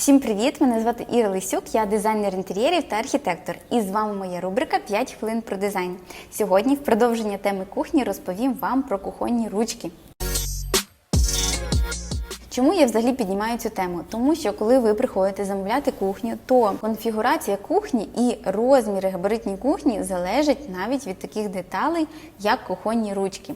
Всім привіт! Мене звати Іра Лисюк, я дизайнер інтер'єрів та архітектор. І з вами моя рубрика «5 хвилин про дизайн. Сьогодні, в продовження теми кухні, розповім вам про кухонні ручки. Чому я взагалі піднімаю цю тему? Тому що коли ви приходите замовляти кухню, то конфігурація кухні і розміри габаритні кухні залежать навіть від таких деталей, як кухонні ручки.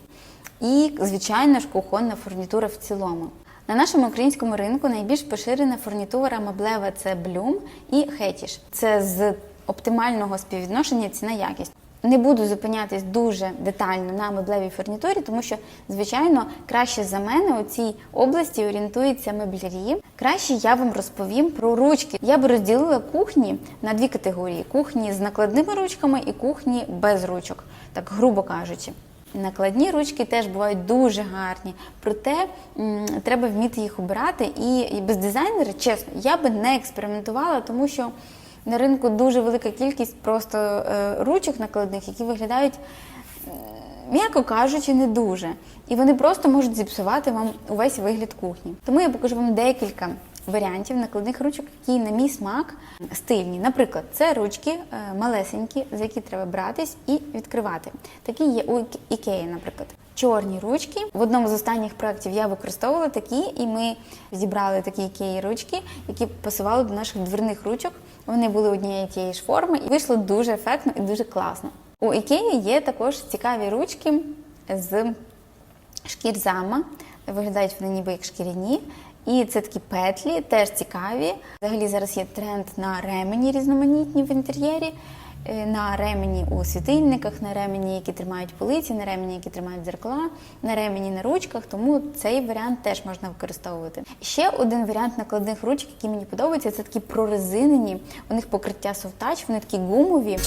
І, звичайно ж, кухонна фурнітура в цілому. На нашому українському ринку найбільш поширена фурнітура меблева це Bloom і Хетіш. Це з оптимального співвідношення ціна-якість. Не буду зупинятись дуже детально на меблевій фурнітурі, тому що, звичайно, краще за мене у цій області орієнтуються меблярі. Краще я вам розповім про ручки. Я би розділила кухні на дві категорії: кухні з накладними ручками і кухні без ручок, так грубо кажучи. Накладні ручки теж бувають дуже гарні, проте м, треба вміти їх обирати. І, і без дизайнера, чесно, я би не експериментувала, тому що на ринку дуже велика кількість просто е, ручок накладних, які виглядають, м'яко кажучи, не дуже. І вони просто можуть зіпсувати вам увесь вигляд кухні. Тому я покажу вам декілька варіантів накладних ручок, які на мій смак стильні. Наприклад, це ручки е, малесенькі, за які треба братись і відкривати. Такі є у Ікеї, наприклад. Чорні ручки. В одному з останніх проєктів я використовувала такі, і ми зібрали такі ікеї ручки, які пасували до наших дверних ручок. Вони були однієї тієї ж форми, і вийшло дуже ефектно і дуже класно. У Ікеї є також цікаві ручки з шкір зама. Виглядають вони ніби як шкіряні. І це такі петлі, теж цікаві. Взагалі зараз є тренд на ремені різноманітні в інтер'єрі, е, на ремені у світильниках, на ремені, які тримають полиці, на ремені, які тримають дзеркала, на ремені на ручках. Тому цей варіант теж можна використовувати. Ще один варіант накладних ручок, який мені подобається, це такі прорезинені. У них покриття touch, вони такі гумові.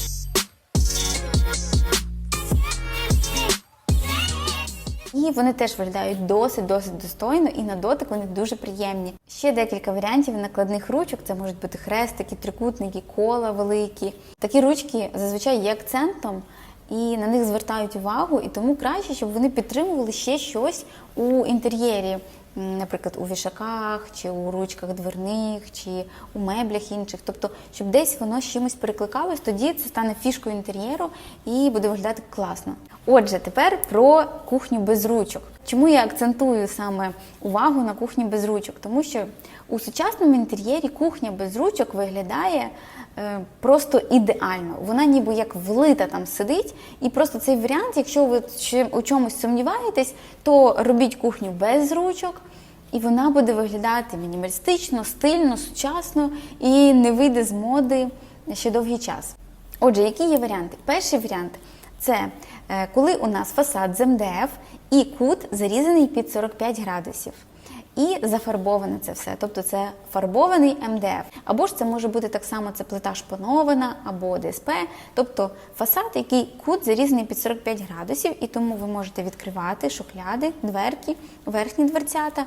І вони теж виглядають досить досить достойно, і на дотик вони дуже приємні. Ще декілька варіантів накладних ручок. Це можуть бути хрестики, трикутники, кола великі. Такі ручки зазвичай є акцентом. І на них звертають увагу, і тому краще, щоб вони підтримували ще щось у інтер'єрі, наприклад, у вішаках, чи у ручках дверних, чи у меблях інших. Тобто, щоб десь воно з чимось перекликалось, тоді це стане фішкою інтер'єру і буде виглядати класно. Отже, тепер про кухню без ручок. Чому я акцентую саме увагу на кухні без ручок? Тому що у сучасному інтер'єрі кухня без ручок виглядає е, просто ідеально. Вона ніби як влита там сидить. І просто цей варіант, якщо ви у чомусь сумніваєтесь, то робіть кухню без ручок. І вона буде виглядати мінімалістично, стильно, сучасно і не вийде з моди ще довгий час. Отже, які є варіанти? Перший варіант це е, коли у нас фасад з МДФ і кут зарізаний під 45 градусів. І зафарбоване це все, тобто це фарбований МДФ. Або ж це може бути так само це плита шпанована або ДСП, тобто фасад, який кут зарізаний під 45 градусів, і тому ви можете відкривати шухляди, дверки, верхні дверцята.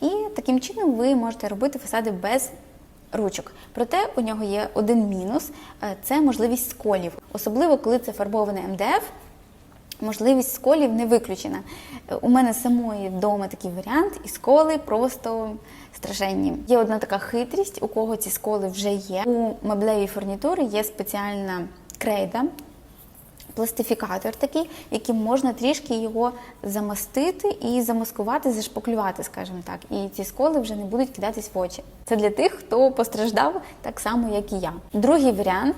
І таким чином ви можете робити фасади без ручок. Проте у нього є один мінус е, це можливість сколів, особливо коли це фарбований МДФ. Можливість сколів не виключена. У мене самої вдома такий варіант, і сколи просто страшенні. Є одна така хитрість, у кого ці сколи вже є. У меблевій фурнітури є спеціальна крейда, пластифікатор такий, яким можна трішки його замастити і замаскувати, зашпаклювати, скажімо так. І ці сколи вже не будуть кидатись в очі. Це для тих, хто постраждав так само, як і я. Другий варіант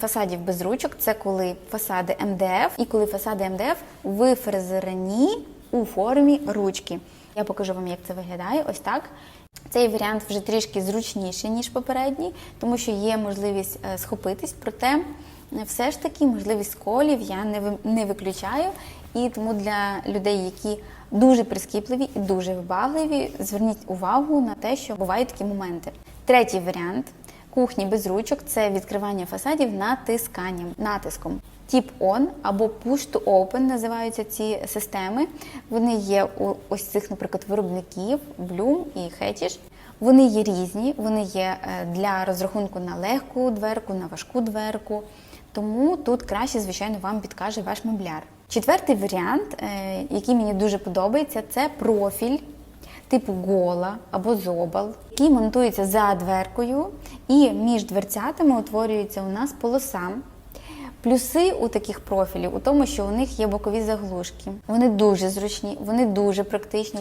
фасадів без ручок це коли фасади МДФ і коли фасади МДФ вифрезерані у формі ручки. Я покажу вам, як це виглядає. Ось так. Цей варіант вже трішки зручніший, ніж попередній, тому що є можливість е, схопитись, проте все ж таки можливість колів я не не виключаю. І тому для людей, які дуже прискіпливі і дуже вибагливі, зверніть увагу на те, що бувають такі моменти. Третій варіант кухні без ручок це відкривання фасадів натисканням, натиском. Tip on або push to open називаються ці системи. Вони є у ось цих, наприклад, виробників Bloom і Hetish. Вони є різні, вони є е, для розрахунку на легку дверку, на важку дверку. Тому тут краще, звичайно, вам підкаже ваш мебляр. Четвертий варіант, е, який мені дуже подобається, це профіль типу гола або зобал, який монтується за дверкою, і між дверцятами утворюється у нас полоса. Плюси у таких профілів у тому, що у них є бокові заглушки. Вони дуже зручні, вони дуже практичні.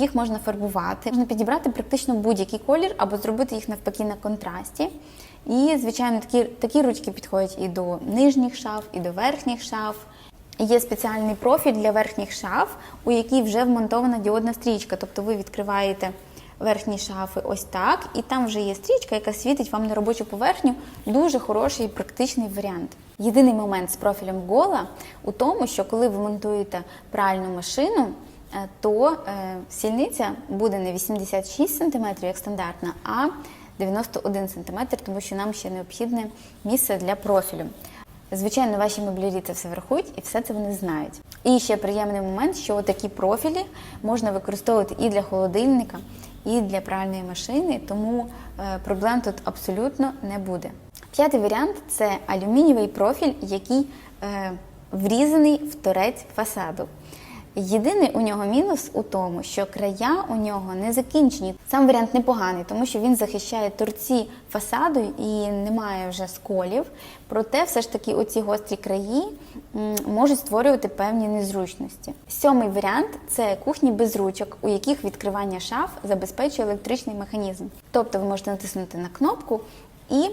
Їх можна фарбувати. Можна підібрати практично будь-який колір або зробити їх навпаки на контрасті. І, звичайно, такі, такі ручки підходять і до нижніх шаф, і до верхніх шаф. Є спеціальний профіль для верхніх шаф, у якій вже вмонтована діодна стрічка. Тобто ви відкриваєте верхні шафи ось так, і там вже є стрічка, яка світить вам на робочу поверхню. Дуже хороший і практичний варіант. Єдиний момент з профілем гола у тому, що коли ви монтуєте пральну машину, то е, сільниця буде не 86 см, як стандартна, а 91 см, тому що нам ще необхідне місце для профілю. Звичайно, ваші меблярі це все врахують і все це вони знають. І ще приємний момент, що такі профілі можна використовувати і для холодильника, і для пральної машини, тому е, проблем тут абсолютно не буде. П'ятий варіант це алюмінієвий профіль, який е, врізаний в торець фасаду. Єдиний у нього мінус у тому, що края у нього не закінчені. Сам варіант непоганий, тому що він захищає торці фасаду і немає вже сколів. Проте, все ж таки, оці гострі краї можуть створювати певні незручності. Сьомий варіант це кухні без ручок, у яких відкривання шаф забезпечує електричний механізм. Тобто ви можете натиснути на кнопку і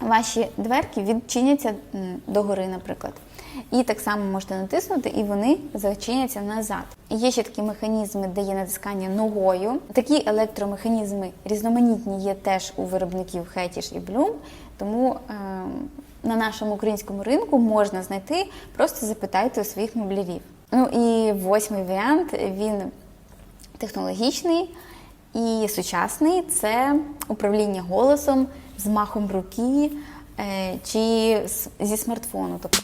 ваші дверки відчиняться догори, наприклад. І так само можете натиснути, і вони зачиняться назад. Є ще такі механізми, де є натискання ногою. Такі електромеханізми різноманітні є теж у виробників Hetish і Bloom, тому е, на нашому українському ринку можна знайти, просто запитайте у своїх меблярів. Ну і восьмий варіант він технологічний і сучасний це управління голосом, з махом руки е, чи зі смартфону. Тобто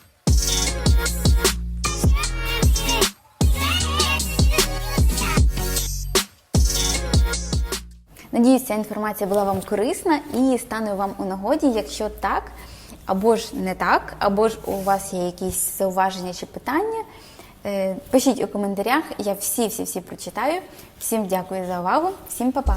Надіюсь, ця інформація була вам корисна і стане вам у нагоді, якщо так, або ж не так, або ж у вас є якісь зауваження чи питання. е, Пишіть у коментарях, я всі-всі-всі прочитаю. Всім дякую за увагу, всім па-па!